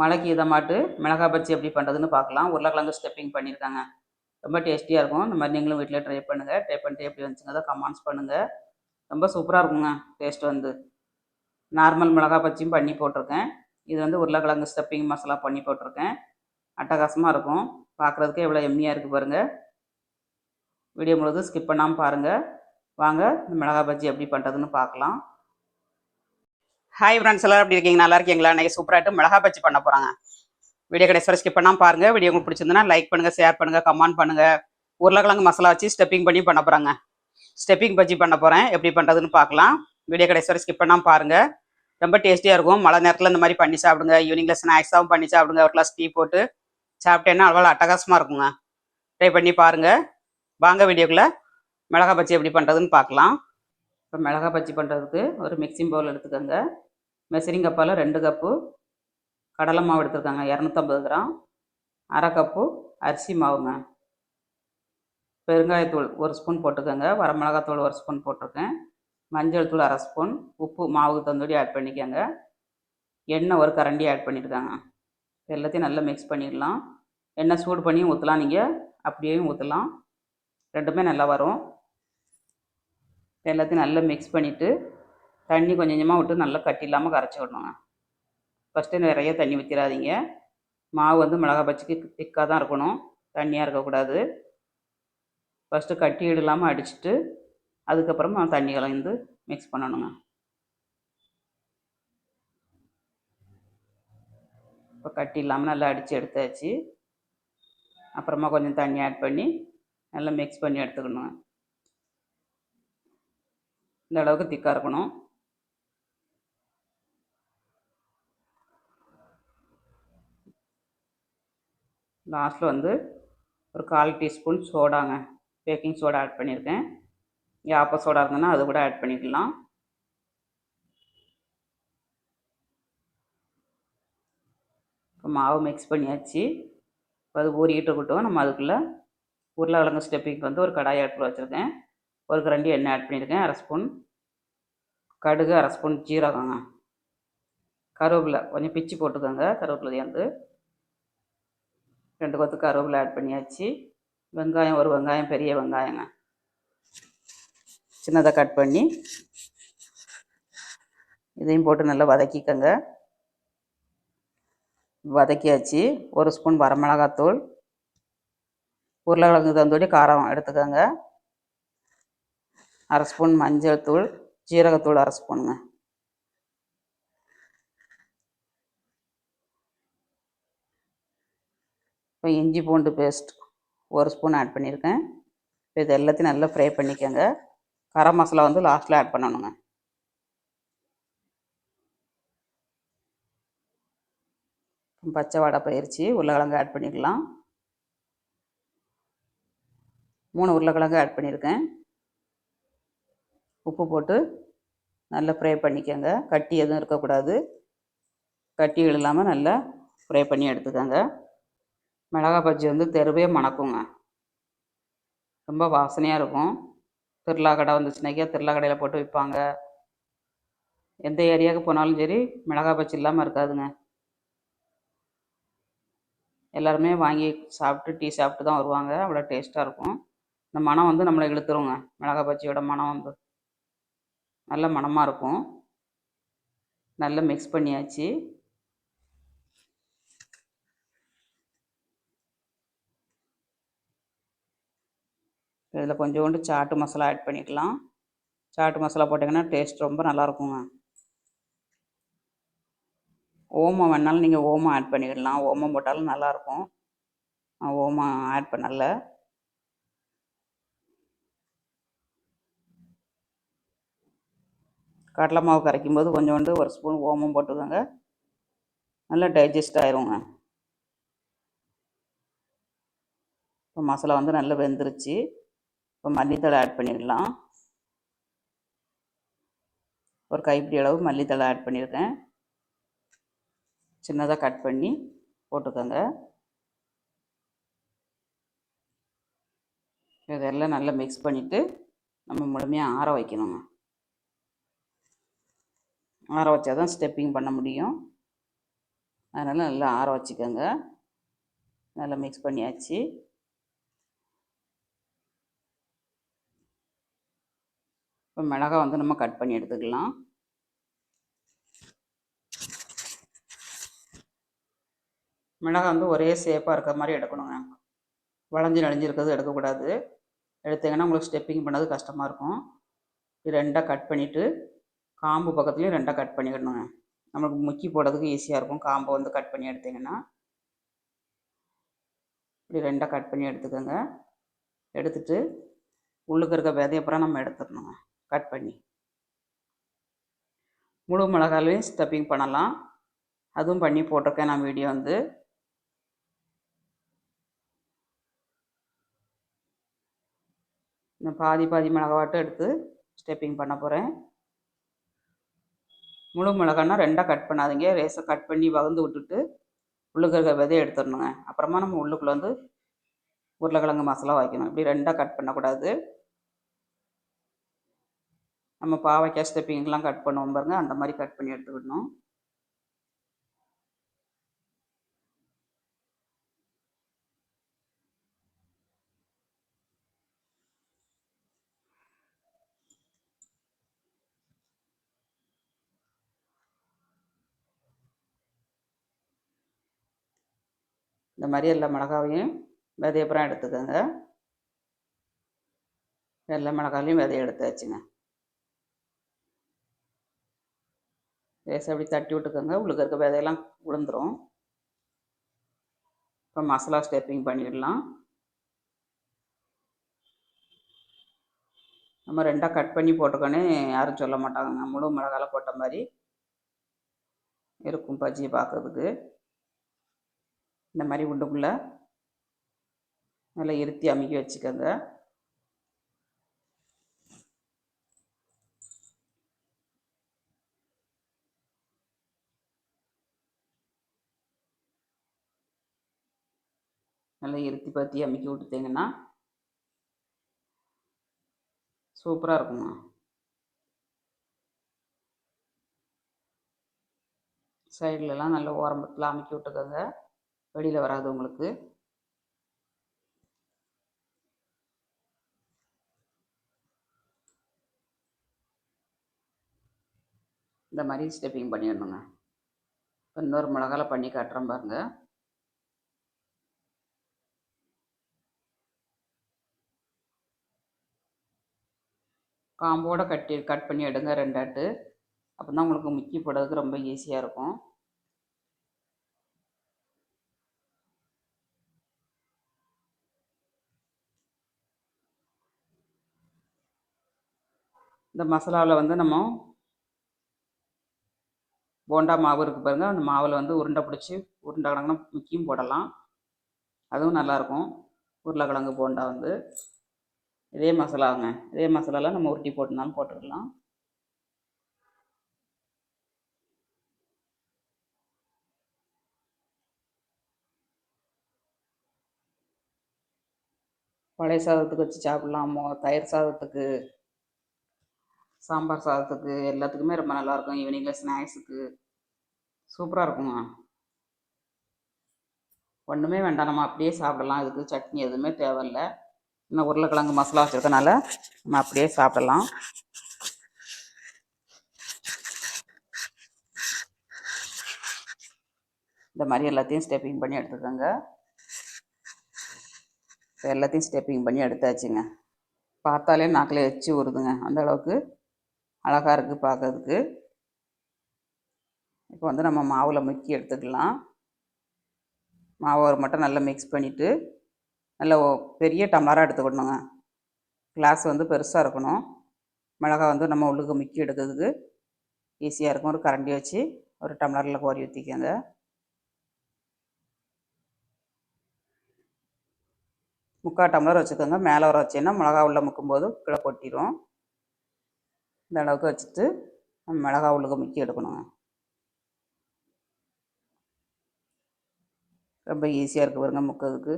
மழைக்கு இதமாட்டு மிளகா பஜ்ஜி எப்படி பண்ணுறதுன்னு பார்க்கலாம். உருளைக்கிழங்கு ஸ்டெப்பிங் பண்ணியிருக்காங்க. ரொம்ப டேஸ்டியாக இருக்கும். இந்த மாதிரி நீங்களும் வீட்டில் ட்ரை பண்ணுங்கள் ட்ரை பண்ணிட்டு எப்படி வந்துச்சுங்க கமெண்ட்ஸ் பண்ணுங்கள் ரொம்ப சூப்பராக இருக்குங்க டேஸ்ட் வந்து. நார்மல் மிளகா பஜ்ஜியும் பண்ணி போட்டிருக்கேன். இது வந்து உருளைக்கிழங்கு ஸ்டெப்பிங் மசாலா பண்ணி போட்டிருக்கேன். அட்டகாசமாக இருக்கும். பார்க்குறதுக்கே எவ்வளோ எம்மியாக இருக்குது பாருங்கள் வீடியோ முழுவதும் ஸ்கிப் பண்ணாமல் பாருங்கள் வாங்க இந்த மிளகா பஜ்ஜி எப்படி பண்ணுறதுன்னு பார்க்கலாம். ஹாய் ஃப்ரெண்ட்ஸ் எல்லாரும் எப்படி இருக்கீங்க? நல்லா இருக்கீங்களா? இன்றைக்கி சூப்பராகிட்டு மிளகா பச்சி பண்ண போகிறாங்க வீடியோ கடைசி ஸ்கிப் பண்ணால் பாருங்கள் வீடியோ உங்களுக்கு பிடிச்சிருந்தனா லைக் பண்ணுங்கள் ஷேர் பண்ணுங்கள் கமெண்ட் பண்ணுங்கள் உருளைக்கிழங்கு மசாலா வச்சு ஸ்டெப்பிங் பண்ணி பண்ண போகிறாங்க ஸ்டெப்பிங் பஜ்ஜி பண்ண போகிறேன் எப்படி பண்ணுறதுன்னு பார்க்கலாம். வீடியோ கடைசி வரை ஸ்கிப் பண்ணால் பாருங்கள் ரொம்ப டேஸ்டியாக இருக்கும். மழை நேரத்தில் இந்த மாதிரி பண்ணி சாப்பிடுங்க. ஈவினிங்கில் ஸ்நாக்ஸாகவும் பண்ணி சாப்பிடுங்க. ஒரு கிளாஸ் டீ போட்டு சாப்பிட்டேன்னா அவ்வளோ அட்டகாசமாக இருக்குங்க. ட்ரை பண்ணி பாருங்கள் வாங்க வீடியோக்குள்ளே மிளகா பஜ்ஜி எப்படி பண்ணுறதுன்னு பார்க்கலாம். இப்போ மிளகா பஜ்ஜி பண்ணுறதுக்கு ஒரு மிக்சிங் பவுல் எடுத்துக்கோங்க. மெசரிங் கப்பால் ரெண்டு கப்பு கடலை மாவு எடுத்துருக்காங்க. இரநூத்தம்பது கிராம். அரை கப்பு அரிசி மாவுங்க. பெருங்காயத்தூள் ஒரு ஸ்பூன் போட்டுக்கோங்க. வரமிளகாத்தூள் ஒரு ஸ்பூன் போட்டிருக்கேன். மஞ்சள் தூள் அரை ஸ்பூன். உப்பு மாவுக்கு தந்தோடி ஆட் பண்ணிக்கோங்க. எண்ணெய் ஒரு கரண்டி ஆட் பண்ணியிருக்காங்க எல்லாத்தையும் நல்லா மிக்ஸ் பண்ணிடலாம். எண்ணெய் சூடு பண்ணியும் ஊற்றலாம் நீங்கள் அப்படியேயும் ஊற்றலாம் ரெண்டுமே நல்லா வரும். எல்லாத்தையும் நல்லா மிக்ஸ் பண்ணிவிட்டு தண்ணி கொஞ்சம் கொஞ்சமாக விட்டு நல்லா கட்டி இல்லாமல் கரைச்சி விடணுங்க. ஃபஸ்ட்டு நிறைய தண்ணி ஊற்றிடாதீங்க மாவு வந்து மிளகா பஜ்ஜிக்கு திக்காக தான் இருக்கணும். தண்ணியாக இருக்கக்கூடாது. ஃபஸ்ட்டு கட்டி இடலாமல் அடிச்சுட்டு அதுக்கப்புறமா தண்ணி கலந்து மிக்ஸ் பண்ணணுங்க. இப்போ கட்டி இல்லாமல் நல்லா அடித்து எடுத்தாச்சு. அப்புறமா கொஞ்சம் தண்ணி ஆட் பண்ணி நல்லா மிக்ஸ் பண்ணி எடுத்துக்கணுங்க. இந்த அளவுக்கு திக்காக இருக்கணும். லாஸ்ட்டில் வந்து ஒரு கால் டீஸ்பூன் சோடாங்க. பேக்கிங் சோடா ஆட் பண்ணியிருக்கேன். யாப்ப சோடா இருந்ததுன்னா அது கூட ஆட் பண்ணிக்கலாம். இப்போ மாவு மிக்ஸ் பண்ணியாச்சு. இப்போ அது ஊறிக்கிட்டு இருக்கட்டும். நம்ம அதுக்குள்ளே உருளைக்கிழங்கு ஸ்டெப்பிங்க்கு வந்து ஒரு கடாய் அடுப்பில் வச்சுருக்கேன். ஒரு கரண்டி எண்ணெய் ஆட் பண்ணியிருக்கேன். அரை ஸ்பூன் கடுகு அரை ஸ்பூன் ஜீரகங்க. கருவேப்பிலை கொஞ்சம் பிச்சு போட்டுக்கோங்க. கருவேப்பிலை வந்து ரெண்டு கொத்து கருவேப்பிலை ஆட் பண்ணியாச்சு. வெங்காயம் ஒரு வெங்காயம் பெரிய வெங்காயங்க. சின்னதாக கட் பண்ணி இதையும் போட்டு நல்லா வதக்கிக்கோங்க. வதக்கியாச்சு. ஒரு ஸ்பூன் வரமிளகாத்தூள். உருளைக்கிழங்கு தந்தோடி காரம் எடுத்துக்கோங்க. அரை ஸ்பூன் மஞ்சள் தூள் ஜீரகத்தூள் அரை ஸ்பூனுங்க. இப்போ இஞ்சி பூண்டு பேஸ்ட் ஒரு ஸ்பூன் ஆட் பண்ணியிருக்கேன். இப்போ இது எல்லாத்தையும் நல்லா ஃப்ரை பண்ணிக்கோங்க. கரம் மசாலா வந்து லாஸ்ட்டில் ஆட் பண்ணணுங்க. பச்சை வாடை பயிற்சி உருளைக்கிழங்கு ஆட் பண்ணிக்கலாம். மூணு உருளைக்கிழங்கு ஆட் பண்ணியிருக்கேன். உப்பு போட்டு நல்லா ஃப்ரை பண்ணிக்கோங்க. கட்டி எதுவும் இருக்கக்கூடாது. கட்டி இல்லாமல் நல்லா ஃப்ரை பண்ணி எடுத்துக்கோங்க. மிளகா பஜ்ஜி வந்து தெருவே மணக்குங்க. ரொம்ப வாசனையாக இருக்கும். திருவிழா கடை வந்துச்சுனாக்கா திருவிழா கடையில் போட்டு விற்பாங்க எந்த ஏரியாவுக்கு போனாலும் சரி மிளகா பஜ்ஜி இல்லாமல் இருக்காதுங்க. எல்லாருமே வாங்கி சாப்பிட்டு டீ சாப்பிட்டு தான் வருவாங்க. அவ்வளோ டேஸ்ட்டாக இருக்கும். இந்த மனம் வந்து நம்மளை இழுத்துருங்க. மிளகா பஜ்ஜியோட மனம் வந்து. நல்ல மணமாக இருக்கும். நல்லா மிக்ஸ் பண்ணியாச்சு. இதில் கொஞ்சோண்டு சாட்டு மசாலா ஆட் பண்ணிக்கலாம். சாட்டு மசாலா போட்டிங்கன்னா டேஸ்ட் ரொம்ப நல்லாயிருக்குங்க. ஓமம் வேணாலும் நீங்கள் ஓமம் ஆட் பண்ணிக்கிடலாம் ஓமம் போட்டாலும் நல்லாயிருக்கும். ஓமம் ஆட் பண்ணல. கடலை மாவு கரைக்கும் போது கொஞ்சோண்டு ஒரு ஸ்பூன் ஓமம் போட்டுக்கோங்க. நல்லா டைஜஸ்ட் ஆயிருங்க. இப்போ மசாலா வந்து நல்லா வெந்துருச்சு. இப்போ மல்லித்தழை ஆட் பண்ணிடலாம். ஒரு கைப்பிடி அளவு மல்லித்தழை ஆட் பண்ணியிருக்கேன். சின்னதாக கட் பண்ணி போட்டுக்கோங்க. இதெல்லாம் நல்லா மிக்ஸ் பண்ணிவிட்டு நம்ம முழுமையாக ஆற வைக்கணுங்க. ஆற வச்சா தான் ஸ்டெப்பிங் பண்ண முடியும். அதனால் நல்லா ஆற வச்சுக்கோங்க. நல்லா மிக்ஸ் பண்ணியாச்சு. இப்போ மிளகா வந்து நம்ம கட் பண்ணி எடுத்துக்கலாம். மிளகா வந்து ஒரே சேப்பாக இருக்கிற மாதிரி எடுக்கணுங்க. வளைஞ்சு நடிஞ்சிருக்கிறது எடுக்கக்கூடாது. எடுத்தீங்கன்னா உங்களுக்கு ஸ்டெப்பிங் பண்ணது கஷ்டமாக இருக்கும். ரெண்டாக கட் பண்ணிவிட்டு காம்பு பக்கத்துலேயும் ரெண்டாக கட் பண்ணிக்கிடணுங்க நம்மளுக்கு முக்கி போடுறதுக்கு ஈஸியாக இருக்கும். காம்பை வந்து கட் பண்ணி எடுத்தீங்கன்னா. இப்படி ரெண்டாக கட் பண்ணி எடுத்துக்கோங்க. எடுத்துட்டு உள்ளுக்கு இருக்க விதையப்புறம் நம்ம எடுத்துடணுங்க. கட் பண்ணி. முழு மிளகாலையும் ஸ்டப்பிங் பண்ணலாம். அதுவும் பண்ணி போட்டிருக்கேன் நான் வீடியோ வந்து. நான் பாதி பாதி மிளகாவாட்டும் எடுத்து ஸ்டெப்பிங் பண்ண போகிறேன் முழு மிளகான்னா ரெண்டாக கட் பண்ணாதீங்க. ரேஸை கட் பண்ணி வகுந்து விட்டுட்டு உள்ளுக்கு விதையை எடுத்துடணுங்க. அப்புறமா நம்ம உள்ளுக்குள்ளே வந்து உருளைக்கிழங்கு மசாலா வைக்கணும். இப்படி ரெண்டாக கட் பண்ணக்கூடாது. நம்ம பாவைக்காய் ஸ்டெப்பிங்கெலாம் கட் பண்ணுவோம் பாருங்க. அந்த மாதிரி கட் பண்ணி எடுத்துக்கிடணும் இந்த மாதிரி எல்லா மிளகாவையும் விதையப்புறம் எடுத்துக்கோங்க. எல்லா மிளகாலையும் விதைய எடுத்தாச்சுங்க. லேசாக அப்படி தட்டி விட்டுக்கோங்க. உள்ளுக்கு இருக்க விதையெல்லாம் விழுந்துடும் இப்போ மசாலா ஸ்டெப்பிங் பண்ணிடலாம். நம்ம ரெண்டாக கட் பண்ணி போட்டுக்கோன்னு யாரும் சொல்ல மாட்டாங்க. முழு மிளகால போட்ட மாதிரி இருக்கும் பஜ்ஜி பார்க்கறதுக்கு. இந்த மாதிரி உண்டுக்குள்ளே நல்லா இருத்தி அமுக்கி வச்சுக்கோங்க. நல்லா இருத்தி பற்றி அமுக்கி விட்டுட்டிங்கன்னா சூப்பராக இருக்குங்க சைட்லலாம் நல்ல ஓரம்பத்தில் அமுக்கி விட்டுக்கோங்க. வெளியில் வராது உங்களுக்கு. இந்த மாதிரி ஸ்டெப்பிங் பண்ணிடணுங்க. இப்போ இன்னொரு மிளகால பண்ணி காட்டுறேன் பாருங்கள் காம்போட கட்டி கட் பண்ணி எடுங்க ரெண்டாட்டு அப்போ தான் உங்களுக்கு முக்கி போடுறதுக்கு ரொம்ப ஈஸியாக இருக்கும். இந்த மசாலாவில் வந்து நம்ம போண்டா மாவு இருக்குது பாருங்கள் அந்த மாவில் வந்து உருண்டை பிடிச்சி உருண்டை கிழங்குனா முக்கியும் போடலாம். அதுவும் நல்லாயிருக்கும் உருளைக்கிழங்கு போண்டா வந்து. இதே மசாலாங்க. இதே மசாலாலாம் நம்ம உருட்டி போட்டுனாலும் போட்டுக்கலாம். பழைய சாதத்துக்கு வச்சு சாப்பிட்லாம். மோ தயிர் சாதத்துக்கு சாம்பார் சாதத்துக்கு எல்லாத்துக்குமே ரொம்ப நல்லாயிருக்கும். ஈவினிங்கில் ஸ்நாக்ஸுக்கு. சூப்பராக இருக்குங்க. ஒன்றுமே வேண்டாம். நம்ம அப்படியே சாப்பிடலாம். இதுக்கு சட்னி எதுவுமே தேவையில்ல. இன்னும் உருளைக்கிழங்கு மசாலா வச்சுருக்கனால நம்ம அப்படியே சாப்பிடலாம். இந்த மாதிரி எல்லாத்தையும் ஸ்டெப்பிங் பண்ணி எடுத்துக்கோங்க. இப்போ எல்லாத்தையும் ஸ்டெப்பிங் பண்ணி எடுத்தாச்சுங்க. பார்த்தாலே நாக்கில் எச்சி வருதுங்க அந்த அளவுக்கு அழகாக இருக்குது பார்க்கறதுக்கு. இப்போ வந்து நம்ம மாவில் முக்கி எடுத்துக்கலாம். மாவை மட்டும் நல்லா மிக்ஸ் பண்ணிவிட்டு நல்ல பெரிய டம்ளராக எடுத்துக்கணுங்க. கிளாஸ் வந்து பெருசாக இருக்கணும். மிளகா வந்து நம்ம உள்ளுக்கு முக்கி எடுக்கிறதுக்கு ஈஸியாக இருக்கும். ஒரு கரண்டி வச்சு ஒரு டம்ளரில் கோரி ஊற்றிக்கோங்க முக்கால் டம்ளர் வச்சுக்கோங்க. மேலே வர வச்சேன்னா மிளகா உள்ளே முக்கும்போது கீழே கொட்டிடும் இந்த அளவுக்கு வச்சுட்டு நம்ம மிளகா உள்ளுக்கு முக்கி எடுக்கணுங்க. ரொம்ப ஈஸியாக இருக்குது பாருங்க முக்கிறதுக்கு.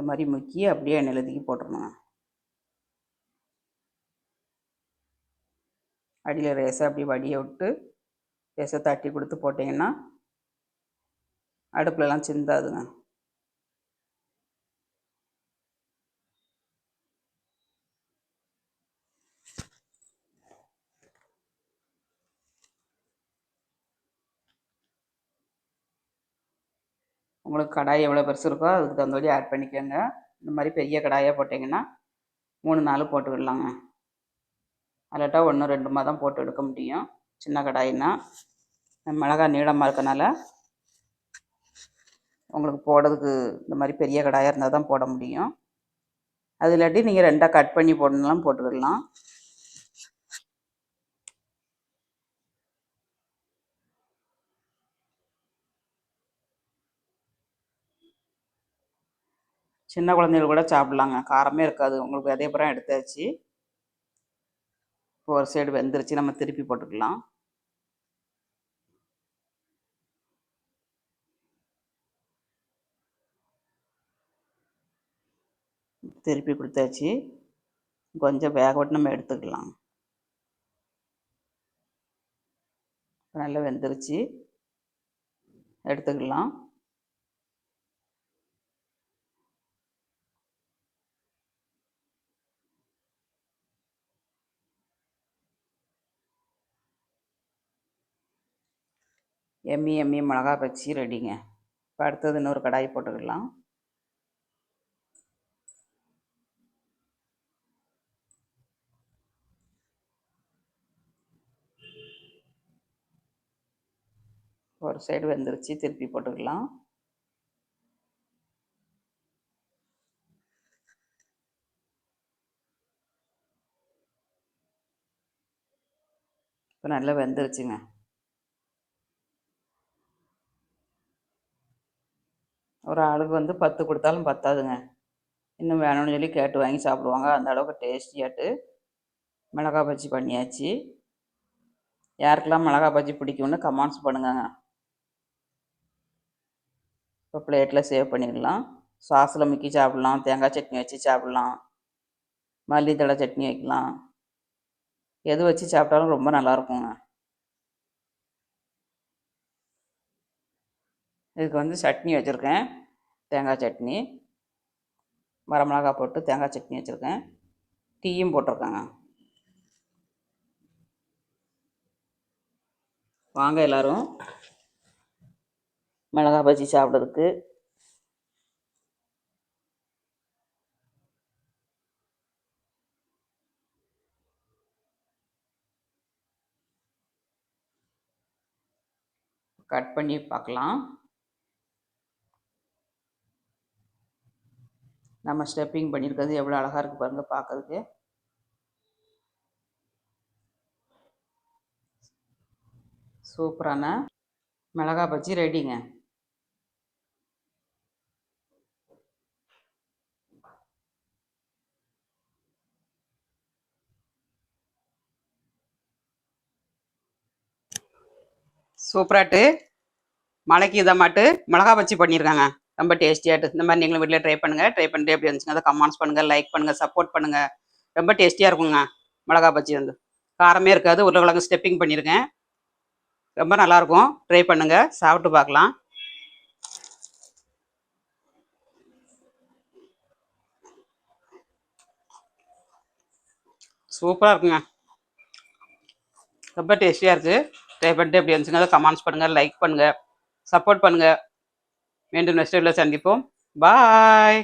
இந்த மாதிரி முக்கி அப்படியே எண்ணெயில் தூக்கி போட்டுருணுங்க அடியில் ரேசை அப்படி வடியை விட்டு ரேசை தட்டி கொடுத்து போட்டிங்கன்னா அடுப்புலலாம் சிந்தாதுங்க. உங்களுக்கு கடாய் எவ்வளோ பெருசு இருக்கோ அதுக்கு தகுந்தபடி ஆட் பண்ணிக்கோங்க. இந்த மாதிரி பெரிய கடாயாக போட்டிங்கன்னா மூணு நாலு போட்டுக்கிடலாங்க அல்லாட்டா ஒன்று ரெண்டுமா தான் போட்டு எடுக்க முடியும். சின்ன கடாயின்னா. மிளகா நீளமாக இருக்கனால உங்களுக்கு போடுறதுக்கு இந்த மாதிரி பெரிய கடாயாக இருந்தால் தான் போட முடியும். அது இல்லாட்டி நீங்கள் ரெண்டாக கட் பண்ணி போடணும்லாம் போட்டுக்கிடலாம் சின்ன குழந்தைகள் கூட சாப்பிட்லாங்க. காரமே இருக்காது. உங்களுக்கு அதே புறம் எடுத்தாச்சு. இப்போ ஒரு சைடு வெந்துருச்சு. நம்ம திருப்பி போட்டுக்கலாம். திருப்பி கொடுத்தாச்சு. கொஞ்சம் வேக விட்டு நம்ம எடுத்துக்கலாம். நல்லா வெந்துருச்சு. எடுத்துக்கலாம். எம்மி எம்மி மிளகா பச்சி ரெடிங்க. இப்போ அடுத்தது இன்னொரு கடாய் போட்டுக்கலாம். ஒரு சைடு வெந்துருச்சு திருப்பி போட்டுக்கலாம். இப்போ நல்லா வெந்துருச்சுங்க. ஒரு ஆளுக்கு வந்து பத்து கொடுத்தாலும் பத்தாதுங்க. இன்னும் வேணும்னு சொல்லி கேட்டு வாங்கி சாப்பிடுவாங்க. அந்த அளவுக்கு டேஸ்டியாட்டு. மிளகா பஜ்ஜி பண்ணியாச்சு. யாருக்கெல்லாம் மிளகா பஜ்ஜி பிடிக்கும்னு கமெண்ட்ஸ் பண்ணுங்கங்க இப்போ பிளேட்டில் சேவ் பண்ணிடலாம். சாஸில் முக்கி சாப்பிட்லாம். தேங்காய் சட்னி வச்சு சாப்பிட்லாம். மல்லித்தழை சட்னி வைக்கலாம். எது வச்சு சாப்பிட்டாலும் ரொம்ப நல்லாயிருக்குங்க இதுக்கு வந்து சட்னி வச்சுருக்கேன். தேங்காய் சட்னி வரமிளகா போட்டு தேங்காய் சட்னி வச்சுருக்கேன். டீயும் போட்டிருக்கேங்க. வாங்க எல்லோரும். மிளகா பஜ்ஜி சாப்பிட்றதுக்கு. கட் பண்ணி பார்க்கலாம். நம்ம ஸ்டெப்பிங் பண்ணியிருக்கிறது எவ்வளோ அழகாக இருக்குது பாருங்கள் பார்க்கறதுக்கு. சூப்பரான மிளகா பஜ்ஜி ரெடிங்க. சூப்பராட்டு. மலைக்கு இதை மாட்டு மிளகா பச்சி பண்ணியிருக்காங்க ரொம்ப டேஸ்டியாட்டு இந்த மாதிரி நீங்களும் வீட்டில் ட்ரை பண்ணுங்கள் ட்ரை பண்ணிட்டு எப்படி இருந்துச்சுங்க அதை கமெண்ட்ஸ் பண்ணுங்கள் லைக் பண்ணுங்கள் சப்போர்ட் பண்ணுங்கள் ரொம்ப டேஸ்டியாக இருக்குங்க. மிளகா பச்சி வந்து. காரமே இருக்காது. உருளைக்கிழங்கு ஸ்டெப்பிங் பண்ணியிருக்கேன் ரொம்ப நல்லாயிருக்கும் ட்ரை பண்ணுங்கள் சாப்பிட்டு பார்க்கலாம். சூப்பராக இருக்குங்க. ரொம்ப டேஸ்டியாக இருக்குது ட்ரை பண்ணிட்டு எப்படி இருந்துச்சுங்க அதை கமெண்ட்ஸ் பண்ணுங்கள் லைக் பண்ணுங்கள் சப்போர்ட் பண்ணுங்கள் மீண்டும் நெக்ஸ்ட் வீடியோவில் சந்திப்போம். பாய்